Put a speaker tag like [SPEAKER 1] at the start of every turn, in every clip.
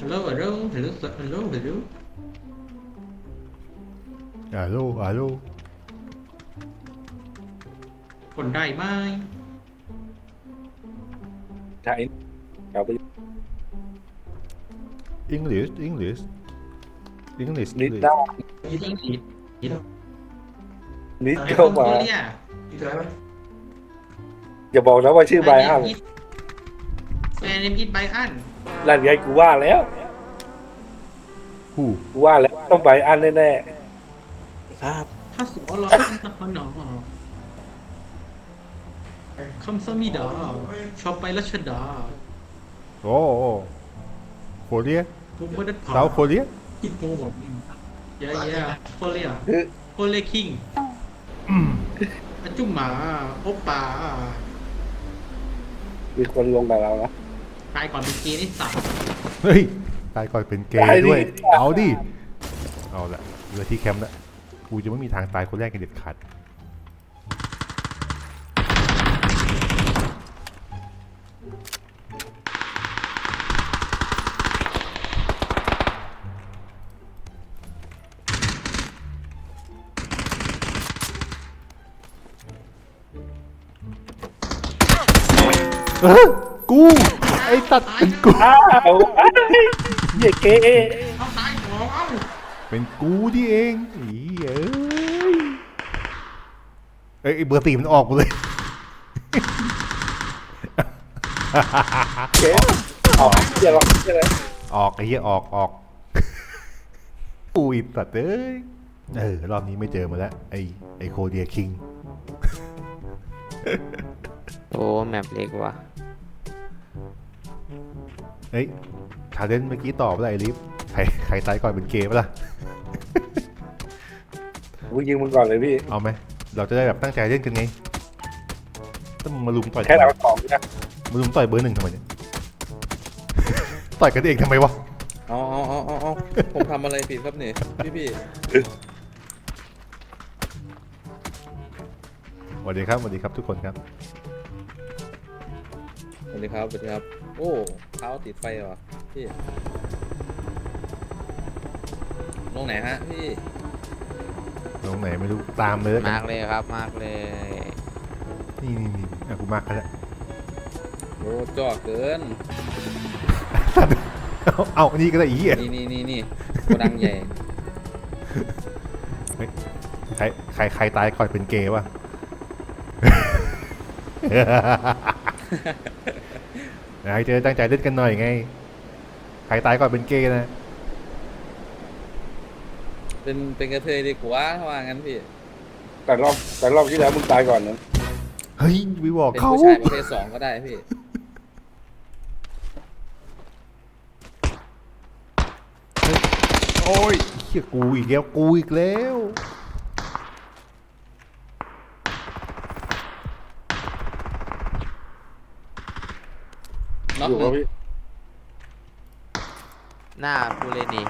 [SPEAKER 1] ฮัลโหลฮัลโหลฮัลโหลฮัลโหลฮัลโหล
[SPEAKER 2] ฮัลโหลฮัลโหล
[SPEAKER 1] คนได้ไหม
[SPEAKER 3] ใช่เอาไป
[SPEAKER 2] English English English
[SPEAKER 3] นิด
[SPEAKER 2] English
[SPEAKER 3] ได้
[SPEAKER 1] ยี่สิบสี่ยี่สิบ
[SPEAKER 3] นิดเข้ามา
[SPEAKER 1] เนี่ย
[SPEAKER 4] อีกแล้วไหม
[SPEAKER 3] อย่าบอกนะว่าชื่อไบอัน
[SPEAKER 1] แฟนเนมอิทไบอัน
[SPEAKER 3] นั่นไงกูว่าแล้ว
[SPEAKER 2] Who
[SPEAKER 3] กูว่าแล้วต้องไบอันแน่
[SPEAKER 4] ครับ
[SPEAKER 1] ถ้าสมมติเราทำหนอคำสมิดาชอบไปรัชดา
[SPEAKER 2] Oh oh Korea
[SPEAKER 1] ผมไม่ได้ผ่า
[SPEAKER 2] South Korea
[SPEAKER 1] คิดโมหมดเยอะแยะโคเรีย
[SPEAKER 3] ๆคือ
[SPEAKER 1] โคเรียคิงอาจุ่มหมาโอปป้า
[SPEAKER 3] มีคนลงกับเรานะ
[SPEAKER 1] ตายก่อนเป็นเกย์นี่สัตว์
[SPEAKER 2] เฮ้ยตายก่อนเป็นเก
[SPEAKER 3] ตาย
[SPEAKER 2] ย์
[SPEAKER 3] ดิ
[SPEAKER 2] ด้วย เอาดิ เอาละเหลือที่แคมป์ละกูจะไม่มีทางตายคนแรกกันเด็ดขาดเออ กูไอ้ตัดเป็นกู
[SPEAKER 3] อ้าวไอ้เหี้ยเก๋
[SPEAKER 1] เอาตายหัวเอา
[SPEAKER 2] เป็นกูที่เองอีเอ้ยเอ้ยไอ้เบอร์สี่มันออกหมดเลย
[SPEAKER 3] เก๋ออกเหี้ยหรอกเหี้ยอะไร
[SPEAKER 2] ออกไอ้เหี้ยออกออกอุ้ยตัดเอ้ยเออรอบนี้ไม่เจอมาแล้วไอ้ไอ้โคเดียคิง
[SPEAKER 5] โอ้แมปเล็กว่ะ
[SPEAKER 2] เฮ้ยชาเลนจ์เมื่อกี้ตอบอะไรไอ้ลิฟใครใครตายก่อนเป็นเกย์ปะล่ะ
[SPEAKER 3] กูยิงมึงก่อนเลยพี่
[SPEAKER 2] เอาไหม เราจะได้แบบตั้งใจเล่นกันไงต้องมาลุมต่อย
[SPEAKER 3] แค่เราของนะ
[SPEAKER 2] มาลุมต่อยเบอร์หนึ่งทำไมเนี่ย ต่อยกันเองทำไมวะ
[SPEAKER 4] เอาเอาเอาเอาเอาผมทำอะไรผิดครับเนี่ยพี่พี่
[SPEAKER 2] สวัสดีครับสวัสดีครับทุกคนครับ
[SPEAKER 4] ส วัสดีครับสวัสดีครับ โอ้เท้าติดไฟว่ะพี่ลงไหนฮะพี่
[SPEAKER 2] ตรงไหนไม่รู้ตามเลยแล้วกั
[SPEAKER 5] มานกเลยครับมากเลย
[SPEAKER 2] นี่นี่นี่อะกูมากกันแล้ว
[SPEAKER 4] โอ้จ่อเกิน
[SPEAKER 2] เอาเอานี่ก็ได้อีอะ
[SPEAKER 4] นี่นี่นี่นี่โกดังใหญ่
[SPEAKER 2] ใครใครใครตายก่อนเป็นเกย์วะ ไอ้เจอตั้งใจเล่นกันหน่อยไง ใครตายก่อนเป็นเกย์นะ
[SPEAKER 4] เป็นเป็นกระเทยดีกว่าถ้าว่างั้นพี่
[SPEAKER 3] แต่รอบแต่รอบที่แล้วมึงตายก่อนนะ
[SPEAKER 2] เฮ้ยวิบอก
[SPEAKER 4] เป็น
[SPEAKER 2] เขา
[SPEAKER 4] ผู้ชายประเภทสองก็ได้พี่
[SPEAKER 2] โอ้ยเฮียกูอีกแล้วกูอีกแล้ว
[SPEAKER 4] น็อก
[SPEAKER 3] อยู่
[SPEAKER 4] ห
[SPEAKER 3] กับ
[SPEAKER 4] นึ่ง
[SPEAKER 3] พี่
[SPEAKER 5] หน้าผู้เล่นนี่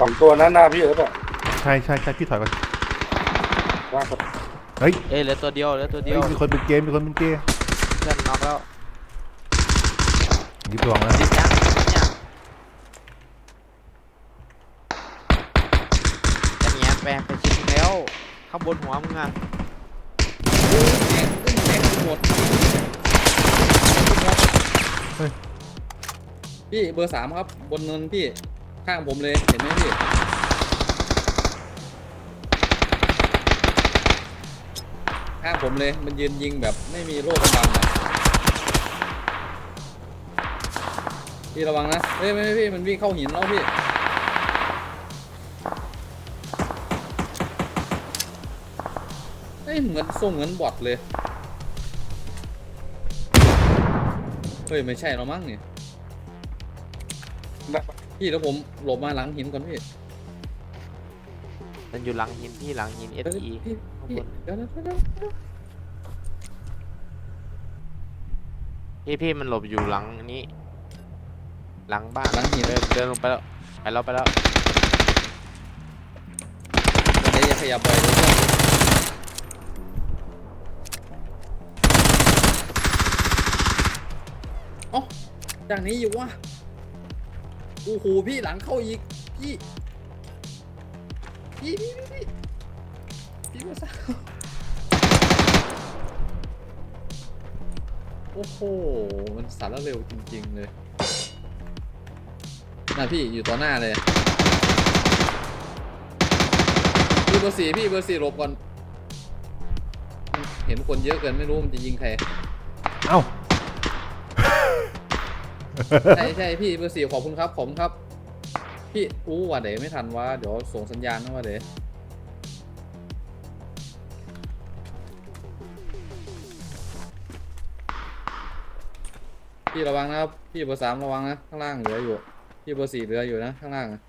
[SPEAKER 3] สองตัวนั้นหน้าพี่เอิร์ธอะ
[SPEAKER 2] ใช่ใช่ใช่พี่ถอยก่อน
[SPEAKER 3] ว่าครับ
[SPEAKER 2] เฮ้ย
[SPEAKER 5] เอ้ยเหลือตัวเดียวเหลือตัวเดี
[SPEAKER 2] เฮ้
[SPEAKER 5] ย
[SPEAKER 2] ยวมีคนเป็นเกย์มีคนเป็นเกย์
[SPEAKER 5] เพื่อนน็อกแล้ว
[SPEAKER 2] ยิบลองนะ
[SPEAKER 5] ดิบยังเนี่ยจะเนี้ยแปลงไปชิดแล้วข้างบนหัวมึงอะ
[SPEAKER 4] แข่งขึ้นแข่งหมด พี่เบอร์สามครับ บนเนินพี่ ข้างผมเลย เห็นไหมพี่ ข้างผมเลย มันยืนยิงแบบไม่มีโล่กำบังอะพี่ระวังนะ เฮ้ยไม่ไม่พี่ มันวิ่งเข้าหินแล้วพี่ เฮ้ยเหมือนส่งเหมือนบอทเลย เฮ้ยไม่ใช่เรามั้งเนี่ยพี่แล้วผมหลบมาหลังหินก่อนพี่
[SPEAKER 5] มันอยู่หลังหินที่หลังหินเอ
[SPEAKER 4] เดี๋ยว
[SPEAKER 5] สี
[SPEAKER 4] พี่
[SPEAKER 5] ข้าง
[SPEAKER 4] พี่
[SPEAKER 5] บน
[SPEAKER 4] เดี๋ยวเดี๋ยวเดี๋ยวเดี๋ยว
[SPEAKER 5] พี่พี่มันหลบอยู่หลังนี้ หลังบ้าน
[SPEAKER 4] หลังหิน
[SPEAKER 5] เดินเดินลงไปแล้วไปแล้วไปแล้ว
[SPEAKER 4] เดี๋ยวอย่าขยับบ่อยเดี๋ย เอ้าอย่างนี้อยู่วะโอ้โหพี่หลังเข้าอีกพี่พี่ พี่พี่พี่พี่มาซะโอ้โห มันสารเร็วจริง ๆ เลยน่ะพี่อยู่ต่อหน้าเลยพี่เบอร์สี่พี่เบอร์สี่หลบก่อน เห็นคนเยอะเกินไม่รู้มันจะยิงใคร
[SPEAKER 2] เอ้า
[SPEAKER 4] ใช่ใช่พี่เบอร์สี่ขอบคุณครับขอบคุณครับ พี่อู้ว่าเด๋ไม่ทันว่าเดี๋ยวส่งสัญญาณนะว่าเด๋พี่ระวังนะครับพี่เบอร์สามระวังนะข้างล่างเหลืออยู่ พี่เบอร์สี่เหลืออยู่นะข้างล่างอะ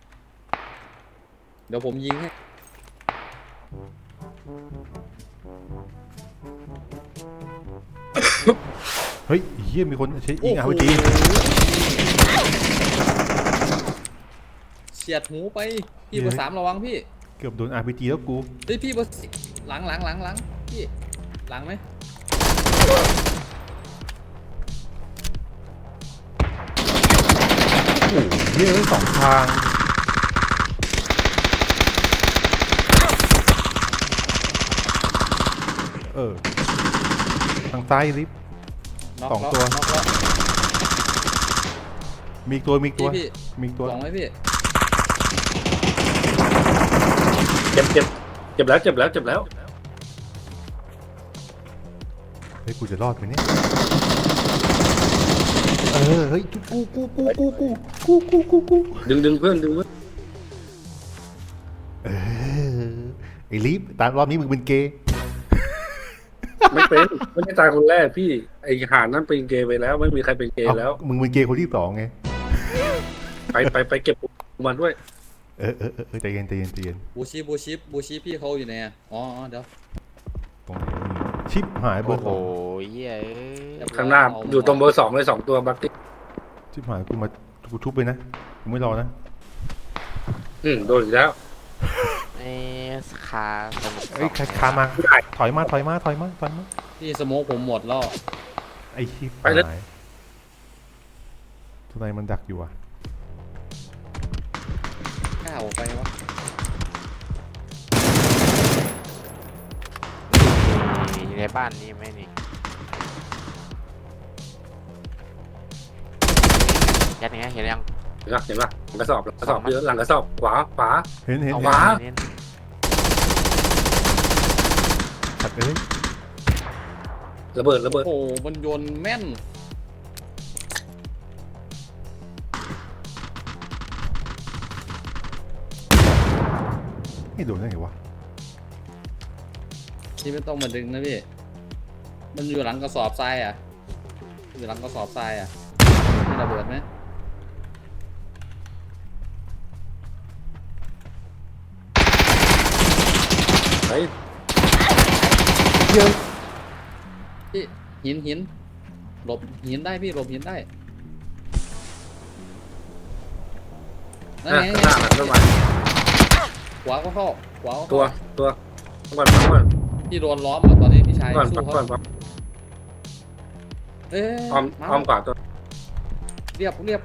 [SPEAKER 4] เดี๋ยวผมยิงให้
[SPEAKER 2] เฮ้ยเฮียมีคนใช้ยิงอาร์พีจี
[SPEAKER 4] เฉียดหูไปพี่เบอร์สามระวังพี่
[SPEAKER 2] เกือบโดนอาร์พีจีแล้วกู
[SPEAKER 4] เฮ้ยพี่เบอร์สี่หลังหลังหลังหลังพี่หลังไหม
[SPEAKER 2] โอ้โหเฮียทั้งสองทางเออทางซ้ายลิฟต์
[SPEAKER 4] น็อก
[SPEAKER 2] สอง
[SPEAKER 4] แล้ว
[SPEAKER 2] ตัว
[SPEAKER 4] น็อกแล้ว
[SPEAKER 2] มีอีกตัวมีอีกตัว
[SPEAKER 4] พี่พี่
[SPEAKER 2] มีอีกตัว
[SPEAKER 4] สองไหมพี่
[SPEAKER 3] เจ็บเจ็บเจ็บแล้วเจ็บแล้วเจ็บแล้ว
[SPEAKER 2] เฮ้ยกูจะรอดไหมเนี่ยเออเฮ้ยกูกูกูกูกูกูกูกูกู
[SPEAKER 3] ดึงดึงเพื่อนดึงเพื่อน
[SPEAKER 2] เออไอ้ลิฟต์ตามรอบนี้มึงเป็นเกย์
[SPEAKER 3] ไม่เป็นไม่ได้ตายคนแรกพี่ไอหานั่นเป็นเกย์ไปแล้ว ไม่มีใครเป็นเกย์
[SPEAKER 2] เอ้า
[SPEAKER 3] แล้ว
[SPEAKER 2] มึงเป็นเกย์คนที่สองไง
[SPEAKER 3] ไปไปไปเก็บมันด้วย
[SPEAKER 2] เออเออเออเออใจเย็นใจเย็นใจเย็น
[SPEAKER 4] บูชิปบูชิปบูชิปพี่เขาอยู่ไหนอะอ๋ออ๋อเดี๋ยว
[SPEAKER 2] ตรงนี้ชิปหายเบอ
[SPEAKER 5] โอ้
[SPEAKER 2] ร์
[SPEAKER 5] โห
[SPEAKER 2] สอง
[SPEAKER 5] เหี้ยเอ้ย
[SPEAKER 3] ข้างหน้าอยู่ตรงเบอร์สองเลยสองตัวบักตี้
[SPEAKER 2] ชิปหายกูมากูทุบไปนะกูไม่รอนะ
[SPEAKER 3] อืมโดนอีกแล้ว
[SPEAKER 5] ไอ้คาสมุทร
[SPEAKER 2] เอ้ย
[SPEAKER 5] ส
[SPEAKER 2] คา
[SPEAKER 5] อง
[SPEAKER 2] คามา ถอยมา ถอยมา ถอยมา ถอยมา
[SPEAKER 4] พี่สโมกผมหมดแล้ว
[SPEAKER 2] ไอ้ชิป
[SPEAKER 3] ไปเลย
[SPEAKER 2] หายตัวไหนมันดักอยู่อะ
[SPEAKER 4] กล้าออกไปวะ
[SPEAKER 5] อยู่ในบ้านนี้ไหมนี่ยัดยังไงเห็นยัง
[SPEAKER 3] เห็นปะเห็นปะหลังกระสอบหลังกระสอบเยอะหลังกระสอบขวาขวา
[SPEAKER 2] เห็นเห็น
[SPEAKER 3] เอา
[SPEAKER 2] เห็น
[SPEAKER 3] มา
[SPEAKER 5] เน้น
[SPEAKER 2] ตัดเอ้ย
[SPEAKER 3] ระเบิดระเบิด
[SPEAKER 4] โอ้โหมันโยนแม่น
[SPEAKER 2] ไม่โดนได้ไงวะ
[SPEAKER 4] พี่ไม่ต้องมาดึงนะพี่ มันอยู่หลังกระสอบทรายอะ อยู่หลังกระสอบทรายอะมีระเบิดไหม
[SPEAKER 3] เฮ้ย
[SPEAKER 4] พี่หินหินหลบหินได้พี่หลบหินได้นั่น
[SPEAKER 3] หน้า
[SPEAKER 4] ไง
[SPEAKER 3] หน้าหลังต้นไม้
[SPEAKER 4] ขวาก็เข้าขวาก็
[SPEAKER 3] ตัว
[SPEAKER 4] เข้า
[SPEAKER 3] ตัวก่อนก่อน
[SPEAKER 4] พี่โดนล้อมอะตอนนี้พี่ชาย
[SPEAKER 3] ก่อน
[SPEAKER 4] สู้
[SPEAKER 3] ก่อนก่
[SPEAKER 4] เขา
[SPEAKER 3] อน
[SPEAKER 4] เอ้ย
[SPEAKER 3] อ้อม
[SPEAKER 4] มา
[SPEAKER 3] อ้อมขวาตัว
[SPEAKER 4] เรียบเรียบ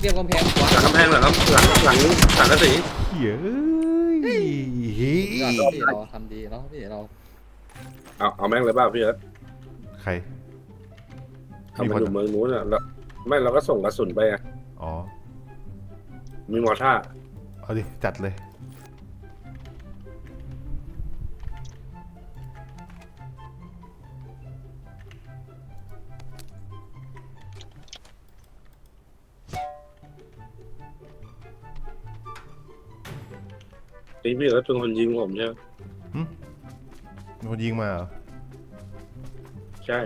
[SPEAKER 4] เรียบกำแพงขวา
[SPEAKER 3] หลังกำแพงหลังหลังหลังหลังหลังกระสี
[SPEAKER 2] เหี้ยเอ้ยเฮ้
[SPEAKER 4] ยอด
[SPEAKER 2] ย
[SPEAKER 4] พี่เราทำดีแล้วพี่เรา
[SPEAKER 3] เอาเอาแม่งเลยบ้าพี่เอิร์ธ
[SPEAKER 2] ใคร
[SPEAKER 3] ทำมันอยู่เมืองนู้นอะแล้วไม่เราก็ส่งกระสุนไปอะ
[SPEAKER 2] อ๋อ
[SPEAKER 3] มีมอท่า
[SPEAKER 2] เอาดิ จัดเลย
[SPEAKER 3] นี่พี่เอิร์ธเป็นคนยิงผมใช่ไหม
[SPEAKER 2] มีคนยิงมาเหรอ
[SPEAKER 3] ใช่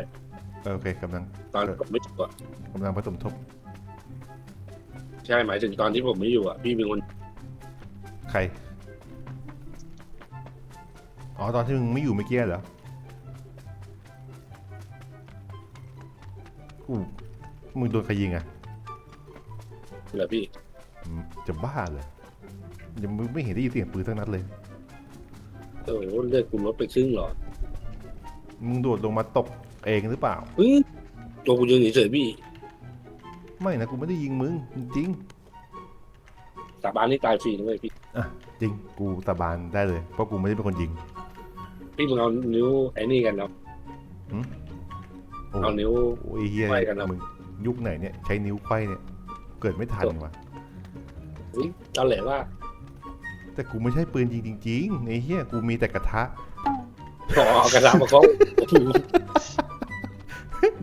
[SPEAKER 2] เออโอเคกำลัง
[SPEAKER 3] ตอนผมไม่อยู่อะ
[SPEAKER 2] กำลังผสมทบ
[SPEAKER 3] ใช่หมายถึงตอนที่ผมไม่อยู่อะพี่เป็นคน
[SPEAKER 2] ใคร อ๋อตอนที่มึงไม่อยู่เมื่อกี้เหรอกูมึงโดนใครยิงอะ
[SPEAKER 3] เหรอพี่
[SPEAKER 2] อืมจะบ้าเหรอยังมึงไม่เห็นได้ยินเสียงปืนทั้งนัดเลย
[SPEAKER 3] โอ้โหเลือดกูลดไปครึ่งเหรอ
[SPEAKER 2] มึงโดดลงมาตกเองหรือเปล่า
[SPEAKER 3] เฮ้ยตัวกูยืนเฉยๆพี่
[SPEAKER 2] ไม่นะกูไม่ได้ยิงมึงจริง
[SPEAKER 3] สาบานนี่ตายฟรีนะเลยพี่
[SPEAKER 2] ๆอะจริงกูสาบานได้เลยเพราะกูไม่ได้เป็นคนยิง
[SPEAKER 3] พี่มึงเอานิ้วไอ้นี่กันเนาะ
[SPEAKER 2] โอ้
[SPEAKER 3] เอานิ้ว
[SPEAKER 2] โอ้ยเฮีย
[SPEAKER 3] ไขว้กันครับ
[SPEAKER 2] มึงยุคไหนเนี่ยใช้นิ้วไขว้เนี่ยเกิดไม่ทันว่ะ
[SPEAKER 3] อุ๊ยตอนแหลว่า
[SPEAKER 2] แต่กูไม่ใช่ปืนยิงจริงๆไอ้เฮียกูมีแต่กระทะ
[SPEAKER 3] ขอเอากระดาษมาเขา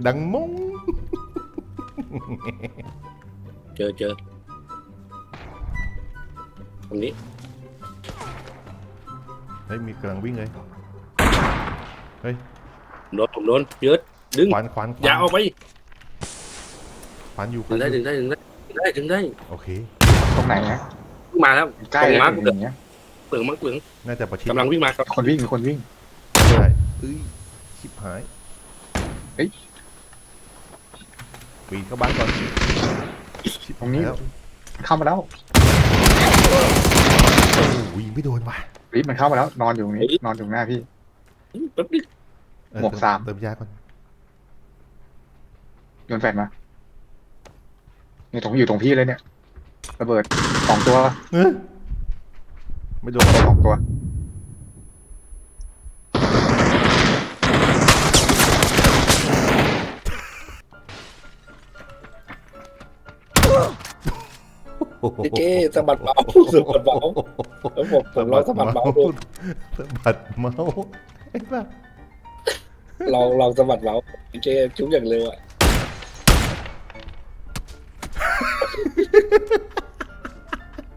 [SPEAKER 2] ดังมง
[SPEAKER 3] เจอเจอตรงนี้
[SPEAKER 2] เฮ้ยมีกำลังวิ่งเลย
[SPEAKER 3] โดนผมโดนยืดดึง
[SPEAKER 2] ขวานขวานขวาน
[SPEAKER 3] อย่าออกไป
[SPEAKER 2] ขวานอยู่ข
[SPEAKER 3] ดึ
[SPEAKER 2] วางน
[SPEAKER 3] ได้
[SPEAKER 2] อ
[SPEAKER 3] ดึ
[SPEAKER 2] ยู่
[SPEAKER 3] งได้ดึงได้ดึงได้ดึงได้
[SPEAKER 2] โอเค
[SPEAKER 6] ตรงไหนนะ
[SPEAKER 3] มาแล้ว
[SPEAKER 6] ใกล้
[SPEAKER 3] ตรง
[SPEAKER 6] เลย
[SPEAKER 3] มาร์ก
[SPEAKER 6] อย่างเงี้ย
[SPEAKER 3] เปลืองมักเปลือง
[SPEAKER 2] น่าจะประชิด
[SPEAKER 3] กำลังวิ่งมาครับ
[SPEAKER 6] คนวิ่งมีคนวิ่ง
[SPEAKER 2] ใช่เอ้ยชิบหาย
[SPEAKER 6] เฮ้ย
[SPEAKER 2] ปีนเข้าบ้านก่อนชิบ
[SPEAKER 6] ตรงนี้
[SPEAKER 2] หายแล้ว
[SPEAKER 6] เข้ามาแล้ว
[SPEAKER 2] โอ้ยยิงไม่โดนว่ะ
[SPEAKER 6] รีบมันเข้ามาแล้ว นอนอยู่ตรงนี้นอนอยู่หน้าพี่
[SPEAKER 3] แป๊บนึง
[SPEAKER 2] เออ
[SPEAKER 6] หมวก
[SPEAKER 2] เติ
[SPEAKER 6] สาม
[SPEAKER 2] เติมยาก่อน
[SPEAKER 6] โยนแฟนมาเนี่ยตรงอยู่ตรงพี่เลยเนี่ย ระเบิดสองตัว
[SPEAKER 2] เอ้ยไม่โดน
[SPEAKER 6] สองตัว
[SPEAKER 3] เจ๊สะบัดเบาสะบัดเบาแล้วผมผมลองสะบัดเบาดู
[SPEAKER 2] สะบัดเมาส์ไอ้บ้า
[SPEAKER 3] ลองลองสะบัดเบาเจ๊จุ๊บอย่างเร็วอะ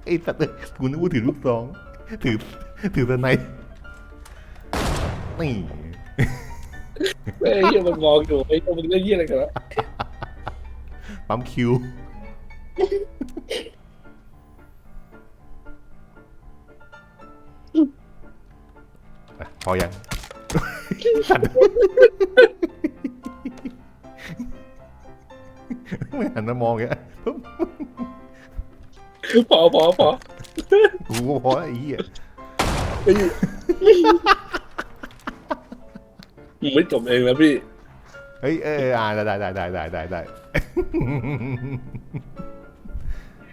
[SPEAKER 2] ไอ้สัตว์เอ้ยกูนึกว่าถือลูกซอง ถือ ถือสไนป์นี่
[SPEAKER 3] เฮ้ยเหี้ยมันมองอยู่ไอ้ตัวมึงเล่นเยี่ยอะไรกันวะ
[SPEAKER 2] ปั๊มคิว อะพอยัง สัตว์ไม่หันมามองแก
[SPEAKER 3] พอพอพอ
[SPEAKER 2] กูก็พอไอ้เหี้ย
[SPEAKER 3] มึงไม่จบเองแล้วพี่
[SPEAKER 2] เฮ้ยเอออ่าได้ได้ได้ได้ได้ได้ได้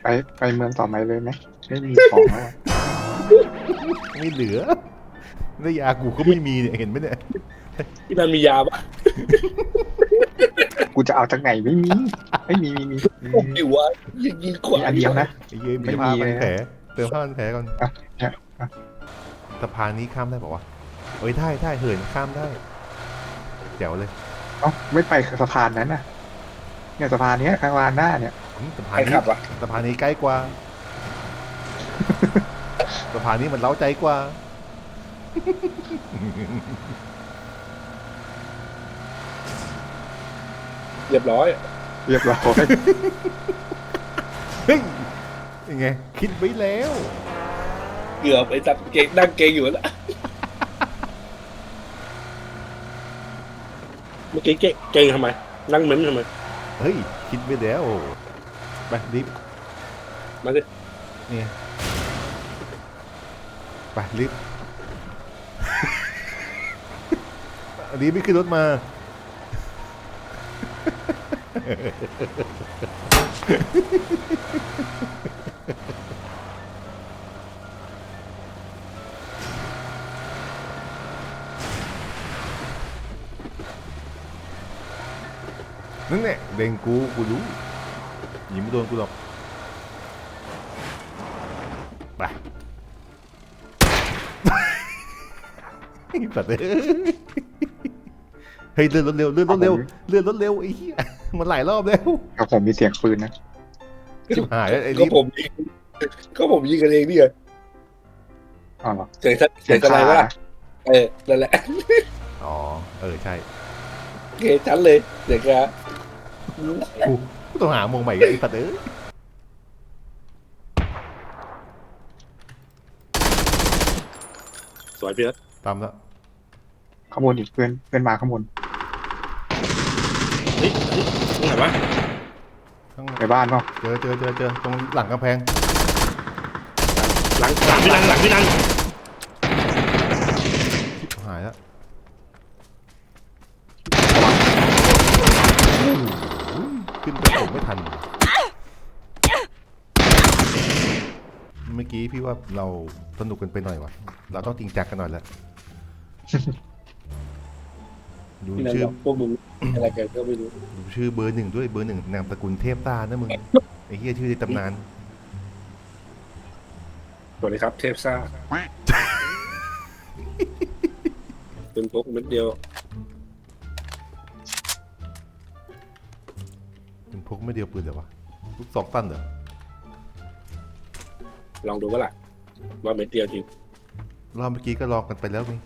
[SPEAKER 6] ไปไปเมืองต่อไปเลยไหมไม่มีของแล้วอะ
[SPEAKER 2] ไม่เหลือแล้วยากูก็ไม่มีเนี่ยเห็นไหมเนี่ย
[SPEAKER 3] ที่นั่นมียาปะ
[SPEAKER 6] กูจะเอาจากไหนไม่มีไม่มีมีมีมี
[SPEAKER 3] ผมอยู่วะยิงยิงขวา
[SPEAKER 6] มีอันเดียวนะ
[SPEAKER 2] ไอ้เหี้ย
[SPEAKER 6] ไม่
[SPEAKER 2] มี
[SPEAKER 6] มี
[SPEAKER 2] ผ้าพัน
[SPEAKER 6] เลย
[SPEAKER 2] แผลเติมผ้าพันแผลก่อน
[SPEAKER 6] อะเนี่ยอะ
[SPEAKER 2] สะพานนี้ข้ามได้ป่าวะเอ้ยได้ได้เหินข้ามได้เจ๋วเลย
[SPEAKER 6] เอ้าไม่ไปสะพานนั้นน่ะเนี่ยสะพานเนี้ยข้างลานหน้าเนี่ย
[SPEAKER 2] อืมสะพาน
[SPEAKER 3] ใคร
[SPEAKER 2] นี้
[SPEAKER 3] ขับวะ
[SPEAKER 2] สะพานนี้ใกล้กว่า สะพานนี้มันเล้าใจกว่า
[SPEAKER 3] เรียบร้อย
[SPEAKER 6] เรียบร้อย
[SPEAKER 2] เฮ้ยยังไง คิดไว้แล้ว
[SPEAKER 3] เกือบไอ้จับเก่งนั่งเก่งอยู่แล้ว เมื่อกี้เก่งเก่งทำไม นั่งเม้มทำไม
[SPEAKER 2] เฮ้ย คิดไว้แล้วไปรีบ
[SPEAKER 3] มาดิ
[SPEAKER 2] เนี่ยไปรีบรีบไม่ขึ้นรถมา นั่นแหละเด้งกูกูรู้ยิงไม่โดนกูหรอก ไปสัตว์เอ้ยเฮ้ยเลื่อนรถเร็วเลื่อนรถเร็วเลื่อนรถเร็วไอ้เหี้ยมันหลายรอบแล้ว
[SPEAKER 6] กับผมมีเสียงปืนนะ
[SPEAKER 2] ชิบหายแล้วไอ้
[SPEAKER 3] ก็
[SPEAKER 2] นี่
[SPEAKER 3] ผมยิงก็ผมยิงกันเองเนี่ย
[SPEAKER 6] อ๋อเหรอ
[SPEAKER 3] เสียงเสียงอะไรวะเออนั่นแหละ
[SPEAKER 2] อ๋อ เออใช่
[SPEAKER 3] เกชันเลยเสียงกระ
[SPEAKER 2] กูกูต้องหามงใหม่ไอ้สัตว์เอ้ย
[SPEAKER 3] สวยเพียร
[SPEAKER 2] ตามแล้ว
[SPEAKER 6] ข้างบนอีกเพื่อนเพื่อนมาข้างบ บ้านเปล่า
[SPEAKER 2] เจอเจอเจอเจอตรงหลังกระแพง
[SPEAKER 3] หลังหลังพี่นังหลังพี่นั
[SPEAKER 2] งหายแล้วขึ้นไปผมไม่ทัน เมื่อกี้พี่ว่าเราสนุกกันไปหน่อยว่ะ เราต้องจริงจังกันหน่อยแล้ว ดู
[SPEAKER 3] ที่นั่น
[SPEAKER 2] ชื่อ
[SPEAKER 3] หรอกพวกมึงอะไรกันก็ไม่รู้
[SPEAKER 2] ดูชื่อเบอร์หนึ่งด้วยเบอร์หนึ่งนามสกุลเทพตานะมึง ไอ้เหี้ยชื่อในตำนาน
[SPEAKER 3] สวัสดีครับ เทพซ่าเป็นพกเม็ดเดียว
[SPEAKER 2] เป็นพกไม่เดียวปืนเหรอวะลูกสองตันเหรอ
[SPEAKER 3] ลองดูว่าล่ะว่าเม็ดเดียวจริง
[SPEAKER 2] รอบเมื่อกี้ก็ลองกันไปแล้วนี่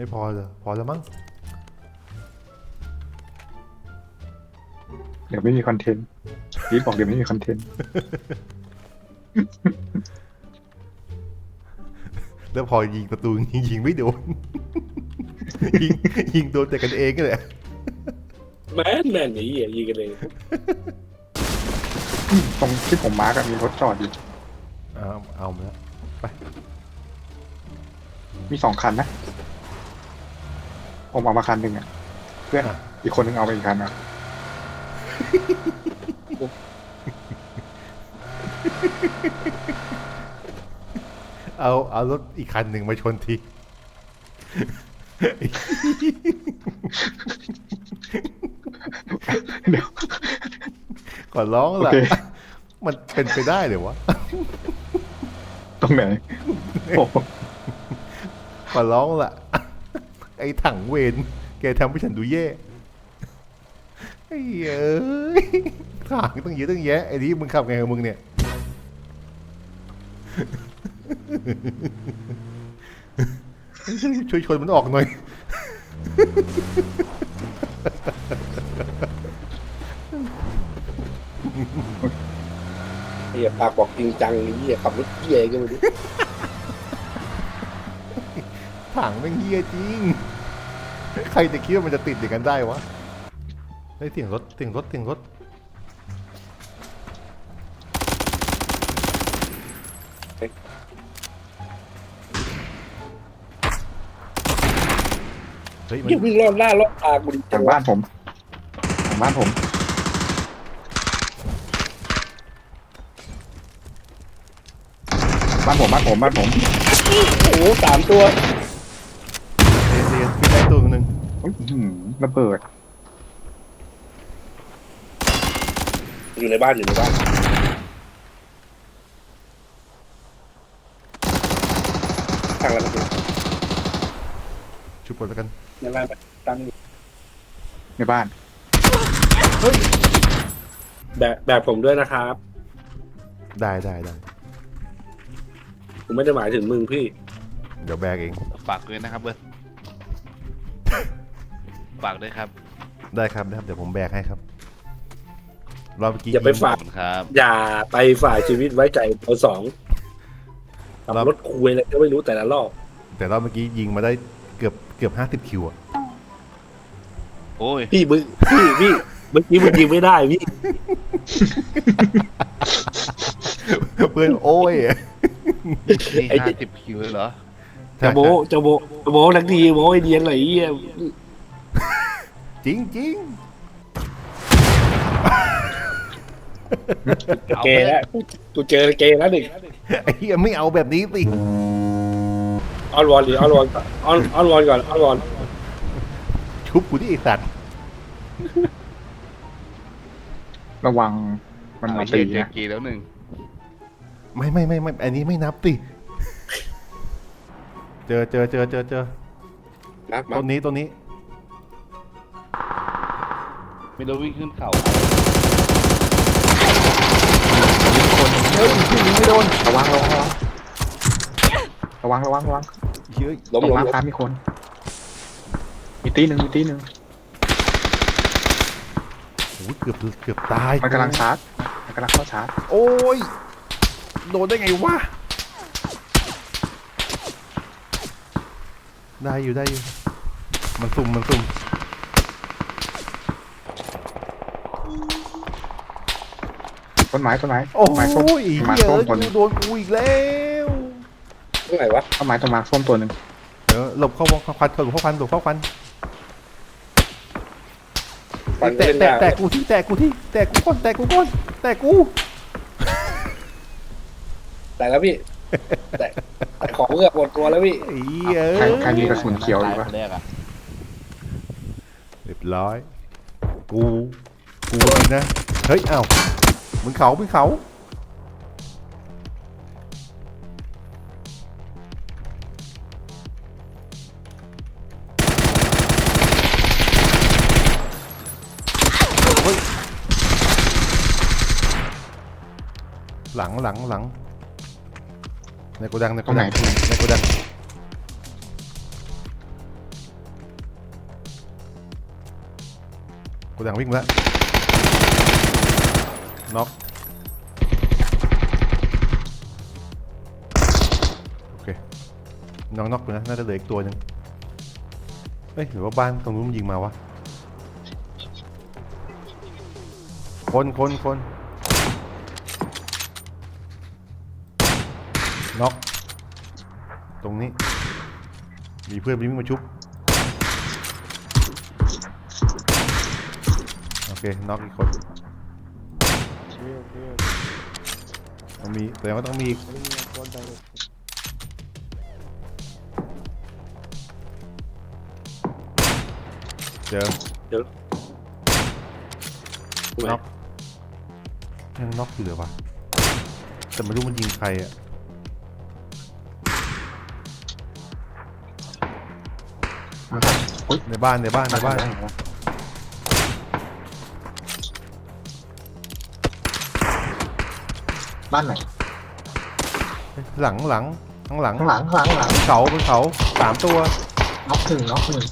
[SPEAKER 2] ไม่พอเลยพอแล้วมั้ง
[SPEAKER 6] เดี๋ยวไม่มีคอนเทนต์รีบบอกเดี๋ยวไม่มีคอนเทนต์
[SPEAKER 2] แล้วพอยิงประตูยิงยิงไม่โดน ยิงยิงโดนแต่กันเองก็เลย
[SPEAKER 3] แมนแมนนี่อะยิงกันเลย
[SPEAKER 6] ตรงที่ผมมาร์กมีรถจอดอยู่
[SPEAKER 2] เอาเอามาแล้ว
[SPEAKER 6] มีสองคันนะ ผมเอามาคันหนึ่งอะ เพื่อนอีกคนนึงเอาไปอีกคันอะ
[SPEAKER 2] เอาเอารถอีกคันหนึ่งมาชนที
[SPEAKER 6] เดี๋ยว
[SPEAKER 2] ก่อนร้อง
[SPEAKER 6] โอ
[SPEAKER 2] ล่ะ
[SPEAKER 6] เค
[SPEAKER 2] มันเป็นไปได้เลยวะ
[SPEAKER 6] ตรงไหนโอ้โห
[SPEAKER 2] ก่อนร้องล่ะ ไอ้ถังเวนแกทำให้ฉันดูแย่ไอ้เอ้ยถางตั้งเยอะตั้งแยะไอ้นี่มึงขับไงของมึงเนี่ย ช่วยชนมันออกหน่อย
[SPEAKER 3] เฮียปากบอกจริงจังเฮียขับรถเฮียก็ไม่รู้
[SPEAKER 2] ถังแม่งเฮียจริง ใครจะคิดว่ามันจะติดอย่างนั้นได้วะได้ยเสียงรถเสียงรถเสียงรถเฮ้ยมัน
[SPEAKER 3] เฮียวิ่งรอดหน้ารอดตากูดี
[SPEAKER 6] ห
[SPEAKER 3] จั
[SPEAKER 6] ลั
[SPEAKER 3] ง
[SPEAKER 6] ง
[SPEAKER 3] วะ
[SPEAKER 6] บ้านผมหลังบ้านผม บ้านผมบ้านผมบ้านผม
[SPEAKER 3] โอ้โหสามตัว
[SPEAKER 2] เรียนเรียนขึ้นได้ตัวหนึ่ง
[SPEAKER 6] อื้อหือระเบิด
[SPEAKER 3] อยู่ในบ้านอยู่ในบ้านทางอะไรมา
[SPEAKER 2] ชุบหมดแล้วกัน
[SPEAKER 3] ในบ้านไปตั้งอยู่
[SPEAKER 6] ในบ้าน
[SPEAKER 3] แบบแบบผมด้วยนะครับ
[SPEAKER 2] ได้ได้ได้
[SPEAKER 3] ผมไม่ได้หมายถึงมึงพี่
[SPEAKER 2] เดี๋ยวแบกเอง
[SPEAKER 5] ฝากด้วยนะครับเบิร์ด ฝากด้วยครับ
[SPEAKER 2] ได้ครับได้ครับ เดี๋ยวผมแบกให้ครับรอบเมื่อกี้
[SPEAKER 3] อย่าไป
[SPEAKER 2] ยิง
[SPEAKER 3] ฝา
[SPEAKER 5] ขอกบคุณครับ
[SPEAKER 3] อย่าไปฝ่ายชีวิตไว้ใจเบอร์สองขับรถคุยอะไรก็ไม่รู้แต่ละรอบ
[SPEAKER 2] แต่รอบเมื่อกี้ยิงมาได้เกือบเกือบห้าสิบคิวอะ
[SPEAKER 5] โอ้ย
[SPEAKER 3] พี่มึงพี่พี่เมื่อกี้มึงยิงไม่ได้พี่
[SPEAKER 2] เพื่อนโอ้ย
[SPEAKER 5] นี่ห้าสิบคิวเลยเหรอ
[SPEAKER 3] จะโบะจะโบะจะโบะนักดีโบะไอเดียนอะไรเงี้ย
[SPEAKER 2] จริงจริง
[SPEAKER 3] เกย์แล้วกูเจอเกย์แล้วหนึ่ง
[SPEAKER 2] ไอ้เหี้ยไม่เอาแบบนี้สิ
[SPEAKER 3] ออนวอนดิออนวอนออนออนวอนก่อนออนวอน
[SPEAKER 2] ชุบกูที่ไอสัตว์
[SPEAKER 6] ระวังมัน
[SPEAKER 5] เอา
[SPEAKER 6] มา
[SPEAKER 5] เชี
[SPEAKER 6] ตี
[SPEAKER 5] ยเจอ
[SPEAKER 6] นะ
[SPEAKER 5] กีแล้วหนึ่ง
[SPEAKER 2] ไม่ไม่ไม่ไม่อันนี้ไม่นับสิเจอเจอเจอเจอเจอ
[SPEAKER 3] มามา
[SPEAKER 2] ต้นนี้ต้นนี้
[SPEAKER 5] ไม่รู้วิ่งขึ้นเขา
[SPEAKER 2] เฮ้ยยิงไม่โดน
[SPEAKER 6] ระวังระวังระวังระวังระวัง
[SPEAKER 2] เฮ้ย
[SPEAKER 3] ล้ม
[SPEAKER 6] ตรง
[SPEAKER 3] ลง
[SPEAKER 6] ร้านค้ามีคน มีตีหนึ่งมีตีหนึ่ง
[SPEAKER 2] โอ้ยเกือบเกือบตาย
[SPEAKER 6] มันกำลังชาร์จมันกำลังเข้าชาร์จ
[SPEAKER 2] โอ้ยโดนได้ไงวะได้อยู่ได้อยู่มันซุ่มมันซุ่ม
[SPEAKER 6] ต้นไม้ต้นไม้
[SPEAKER 2] โอ้
[SPEAKER 6] ต้นไม้ส้ม
[SPEAKER 2] ย
[SPEAKER 6] ต้นไม้
[SPEAKER 2] เหี้ย
[SPEAKER 6] ส้ม
[SPEAKER 2] เอะ
[SPEAKER 6] ตัวหนึง
[SPEAKER 2] โดนกูอีกแล้ว
[SPEAKER 3] ตรงไหนวะ
[SPEAKER 6] ต้นไม้ต้นไม้ส้มตัวหนึ่ง
[SPEAKER 2] เออหลบเข้าเข้าควันหลบเข้าควันหลบเข้าควัน
[SPEAKER 3] ฟัน
[SPEAKER 2] แตะ
[SPEAKER 3] เล่น
[SPEAKER 2] แตะ
[SPEAKER 3] ได้
[SPEAKER 2] แตะกูที่แตะกูที่แตะกูก่อนแตะกู
[SPEAKER 3] เอา
[SPEAKER 2] แตะกู
[SPEAKER 3] เล่น
[SPEAKER 2] ก่อน
[SPEAKER 3] ได้
[SPEAKER 2] แตะกู
[SPEAKER 3] แต่แล้วพี่ แต่แต่ของเกือบหมดตัวแล้วพี่
[SPEAKER 2] ไอ้เหี้ย
[SPEAKER 6] ใคร
[SPEAKER 2] เอ้ย
[SPEAKER 6] ใครมีกระสุนเขียวอยู่ปะ
[SPEAKER 5] แรกอะ
[SPEAKER 2] เรียบร้อย กู กูจริงนะ เฮ้ยเอ้า มึงเขามึงเขาเฮ้ยหลังหลังหลังในโกดังในโก
[SPEAKER 6] ตรงไหน
[SPEAKER 2] ดัง
[SPEAKER 6] ตรงไหน
[SPEAKER 2] ในโกดัง โกดังวิ่งมาแล้ว น็อกโอเคน้องน็อกอยู่นะน่าจะเหลืออีกตัวหนึ่งเอ้ยหรือว่าบ้านตรงนู้นมันยิงมาวะคนคนคนน็อกตรงนี้ มีเพื่อนวิ่งมาชุบ โอเคน็อกอีกคน ต้องมีแสดงว่าต้องมีอีกเจอ
[SPEAKER 3] เดี๋ยว
[SPEAKER 2] น็อกยังน็อกอยู่เลยวะแต่ไม่รู้มันยิงใครอะ
[SPEAKER 6] มาครับอุ๊ย
[SPEAKER 2] ในบ้านในบ้านในบ้าน
[SPEAKER 6] บบ้านไหน
[SPEAKER 2] เฮ้ยหลังหลังข้างหลัง
[SPEAKER 6] ข้างหลังข้างหลังข้างหลัง
[SPEAKER 2] บนเขาบนเขาสามตัว
[SPEAKER 6] น็อกหนึ่งน็อกหนึ่ง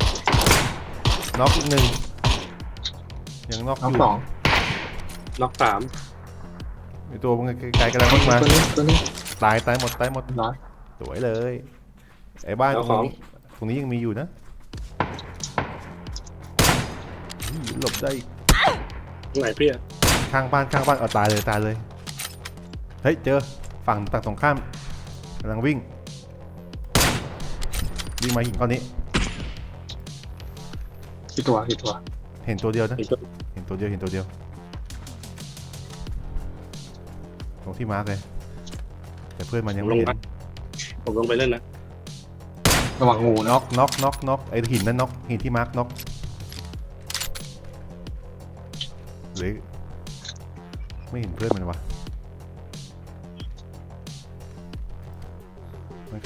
[SPEAKER 2] น็อกอีกหนึ่งยังน็อก
[SPEAKER 6] น็
[SPEAKER 2] อ
[SPEAKER 6] อก
[SPEAKER 2] ยู่
[SPEAKER 6] สอง
[SPEAKER 3] น็อกสาม
[SPEAKER 2] มีตัวมันไกลๆกำลังวิ่งมา
[SPEAKER 6] ตัวนี้ตัวนี้
[SPEAKER 2] ตายตายหมดตายหมด
[SPEAKER 6] ร้อย
[SPEAKER 2] สวยเลยไอ้บ้านตรงนี้ตรงนี้ยังมีอยู่นะอุ๊ยหลบได้อีก
[SPEAKER 3] ไหนพี่อะ
[SPEAKER 2] ข้างบ้านข้างบ้านเอาตายเลยตายเลย เฮ้ย เจอ ฝั่งต่างตรงข้ามกำลังวิ่ง วิ่งมาหินก้อนนี้
[SPEAKER 6] กี่ตัวกี่ตัว
[SPEAKER 2] เห็นตัวเดียวนะ
[SPEAKER 3] อีกตัว
[SPEAKER 2] เห็นตัวเดียว เห็นตัวเดียว ตรงที่มาร์กเลย แต่เพื่อนมันยังไม่เห็น
[SPEAKER 3] ผมลงไปเล่นนะ
[SPEAKER 6] ระวังงู
[SPEAKER 2] น็
[SPEAKER 6] เนาะ
[SPEAKER 2] อกน็อกน็อกน็อกไอหินนั่นน็อกหินที่มาร์กน็อกหรือไม่เห็นเพื่อนมันวะ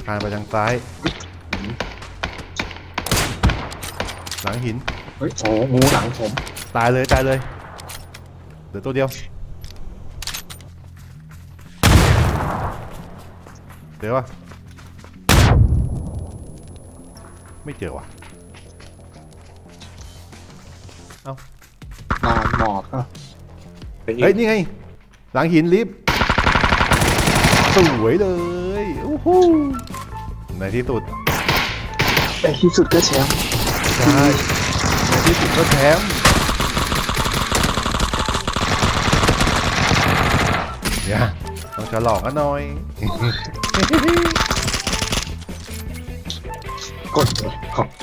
[SPEAKER 2] คลานไปทางซ้าย หลังหิน
[SPEAKER 6] เฮ้ยโอ้งูหลังผม
[SPEAKER 2] ตายเลยตายเลย เหลือตัวเดียวเจอวะไม่เจอวะ
[SPEAKER 6] นอนหมอบเอ้า
[SPEAKER 3] เป็นยิ
[SPEAKER 2] เฮ้ย
[SPEAKER 3] ง
[SPEAKER 2] นี่ไง หลังหินลิฟต์สวยเลยโอ้โห ในที่สุด
[SPEAKER 6] ในที่สุดก็แชมป์
[SPEAKER 2] ใช่ในที่สุดก็แชมป์เนี่ยต้องฉลองกันหน่อย
[SPEAKER 6] กดเลยขอบ
[SPEAKER 2] จังเลย